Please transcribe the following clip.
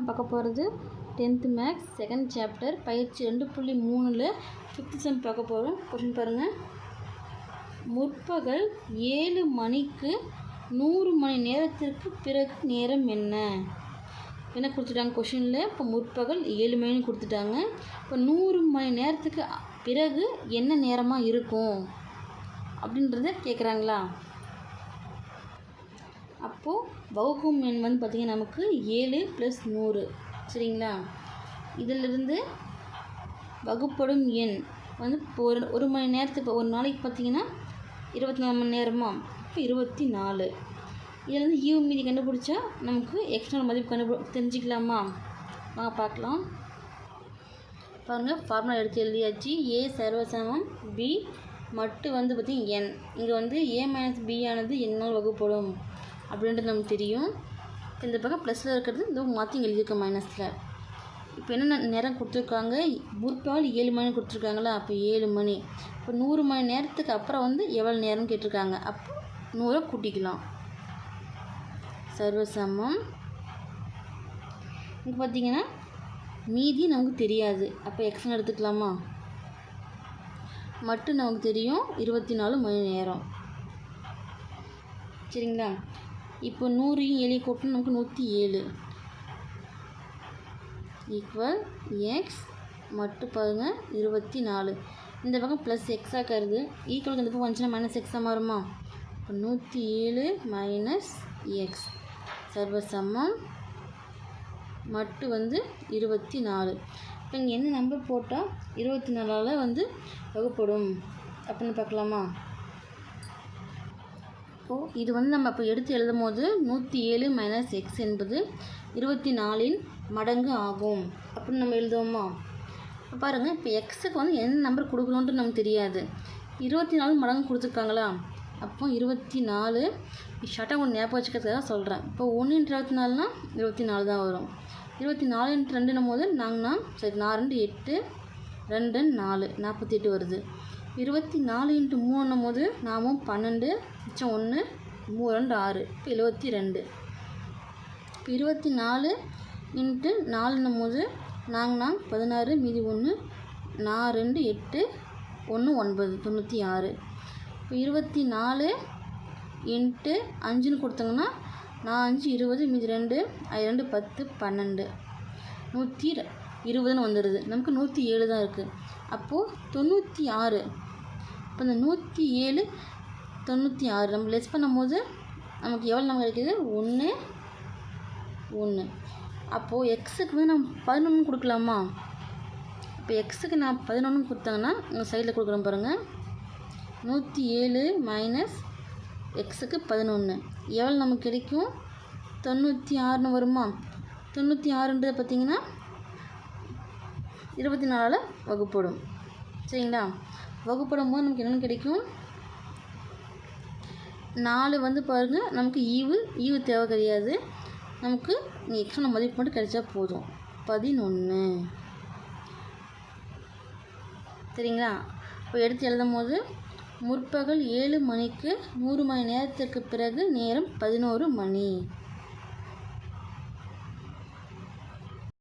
நம்ம பார்க்க போகிறது டென்த்து மேக்ஸ் செகண்ட் சாப்டர் பயிற்சி ரெண்டு புள்ளி மூணில் ஃபிஃப்த் செம் பார்க்க போகிறோம் கொஷின் பாருங்கள் முற்பகல் ஏழு மணிக்கு நூறு மணி நேரத்திற்கு பிறகு நேரம் என்ன? என்ன கொடுத்துட்டாங்க கொஷினில் இப்போ முற்பகல் ஏழு மணின்னு கொடுத்துட்டாங்க. இப்போ நூறு மணி நேரத்துக்கு பிறகு என்ன நேரமாக இருக்கும்? அப்படின்றத கேட்குறாங்களா அப்போது வகுக்கும் எண் வந்து பார்த்திங்கன்னா நமக்கு ஏழு ப்ளஸ் நூறு. சரிங்களா? இதிலிருந்து வகுப்படும் எண் வந்து இப்போ ஒரு ஒரு மணி நேரத்துக்கு ஒரு நாளைக்கு பார்த்திங்கன்னா இருபத்தி நாலு மணி நேரமா? இப்போ இருபத்தி நாலு. இதில் வந்து ஈவு மீதி கண்டுபிடிச்சா நமக்கு எக்ஸ்டர்னல் மதிப்பு கண்டுபி தெரிஞ்சுக்கலாமா? வாங்க பார்க்கலாம். பாருங்கள் ஃபார்முலா எடுத்து எழுதியாச்சு. ஏ சர்வசமம் பி மட்டு வந்து பார்த்திங்கன்னா என் இங்கே வந்து ஏ மைனஸ் பி ஆனது என்னால் வகுப்படும். அப்படின்றது நமக்கு தெரியும். இந்த பக்கம் ப்ளஸில் இருக்கிறது இந்த மாற்றி இங்கே எழுதியிருக்கோம் மைனஸில் இப்போ என்னென்ன நேரம் கொடுத்துருக்காங்க? முற்பால் ஏழு மணி கொடுத்துருக்காங்களா? அப்போ ஏழு மணி. இப்போ நூறு மணி நேரத்துக்கு அப்புறம் வந்து எவ்வளோ நேரம் கேட்டிருக்காங்க? அப்போ நூறை கூட்டிக்கலாம். சர்வசமம். இங்கே பார்த்தீங்கன்னா மீதி நமக்கு தெரியாது. அப்போ எக்ஸ்னு எடுத்துக்கலாமா? மட்டும் நமக்கு தெரியும். இருபத்தி நாலு மணி நேரம். சரிங்களா? இப்போ நூறையும் ஏழையும் கூட்டணும் நமக்கு நூற்றி ஏழு ஈக்குவல் எக்ஸ் மட்டும் பாருங்கள் இருபத்தி நாலு இந்த பக்கம் ப்ளஸ் எக்ஸாக கருது. ஈக்குவலுக்கு இந்த பக்கம் வந்துச்சுன்னா மைனஸ் எக்ஸாக மாறுமா? இப்போ நூற்றி ஏழு மைனஸ் எக்ஸ் சர்வசமம் மட்டு வந்து இருபத்தி நாலு இப்போ இங்கே என்ன நம்பர் போட்டால் இருபத்தி நாலால் வந்து வகுப்படும். அப்படின்னு பார்க்கலாமா? இப்போது இது வந்து நம்ம இப்போ எடுத்து எழுதும் போது நூற்றி ஏழு மைனஸ் எக்ஸ் என்பது இருபத்தி நாலின் மடங்கு ஆகும். அப்படின்னு நம்ம எழுதுவோமா? பாருங்கள் இப்போ எக்ஸுக்கு வந்து எந்த நம்பர் கொடுக்கணுன்ட்டு நமக்கு தெரியாது. இருபத்தி நாலு மடங்கு கொடுத்துருக்காங்களா? அப்போ இருபத்தி நாலு ஷார்ட்டாக ஒன்று ஞாபகம் வச்சுக்கிறதுக்காக சொல்கிறேன் இப்போ ஒன்று இருபத்தி நாலுனா இருபத்தி நாலு தான் வரும். இருபத்தி நாலு ரெண்டுன்னும் போது நாங்கன்னா சரி நான் ரெண்டு எட்டு ரெண்டு நாலு நாற்பத்தி எட்டு வருது. இருபத்தி நாலு இன்ட்டு மூணுன்னும் போது நாமும் பன்னெண்டு மிச்சம் ஒன்று மூணு ரெண்டு ஆறு இப்போ எழுபத்தி ரெண்டு இப்போ இருபத்தி நாலு இன்ட்டு நாலுன்னும் போது நாங்கண்ணா பதினாறு மீதி ஒன்று நான் ரெண்டு எட்டு ஒன்று ஒன்பது தொண்ணூற்றி ஆறு இப்போ இருபத்தி நாலு இன்ட்டு அஞ்சுன்னு கொடுத்தாங்கன்னா நான் அஞ்சு இருபது மீதி ரெண்டு ரெண்டு பத்து பன்னெண்டு. நூற்றி இருபதுன்னு வந்துடுது. நமக்கு நூற்றி ஏழு தான் இருக்குது அப்போது தொண்ணூற்றி ஆறு. இப்போ இந்த நூற்றி ஏழு தொண்ணூற்றி ஆறு. நம்ம லெஸ் பண்ணும்போது நமக்கு எவ்வளோ நம்ம கிடைக்கிது? ஒன்று ஒன்று அப்போது எக்ஸுக்கு வந்து நம்ம பதினொன்று கொடுக்கலாமா? இப்போ எக்ஸுக்கு நான் பதினொன்று கொடுத்தாங்கன்னா உங்கள் சைடில் கொடுக்குறேன் பாருங்கள் நூற்றி ஏழு மைனஸ் எக்ஸுக்கு பதினொன்று எவ்வளோ நமக்கு கிடைக்கும்? தொண்ணூற்றி ஆறுன்னு வருமா? தொண்ணூற்றி ஆறுன்றது பார்த்திங்கன்னா இருபத்தி நாலில் வகுப்படும். சரிங்களா? வகுப்படும் போது நமக்கு என்னென்னு கிடைக்கும்? நாலு வந்து பாருங்கள் நமக்கு ஈவு ஈவு தேவை கிடையாது. நமக்கு நீ எக்ஸ்ட்ரா மதிப்பு மட்டும் கிடைச்சா போதும். பதினொன்று சரிங்களா? இப்போ எடுத்து எழுதும் போது முற்பகல் ஏழு மணிக்கு நூறு மணி நேரத்திற்கு பிறகு நேரம் பதினோரு மணி.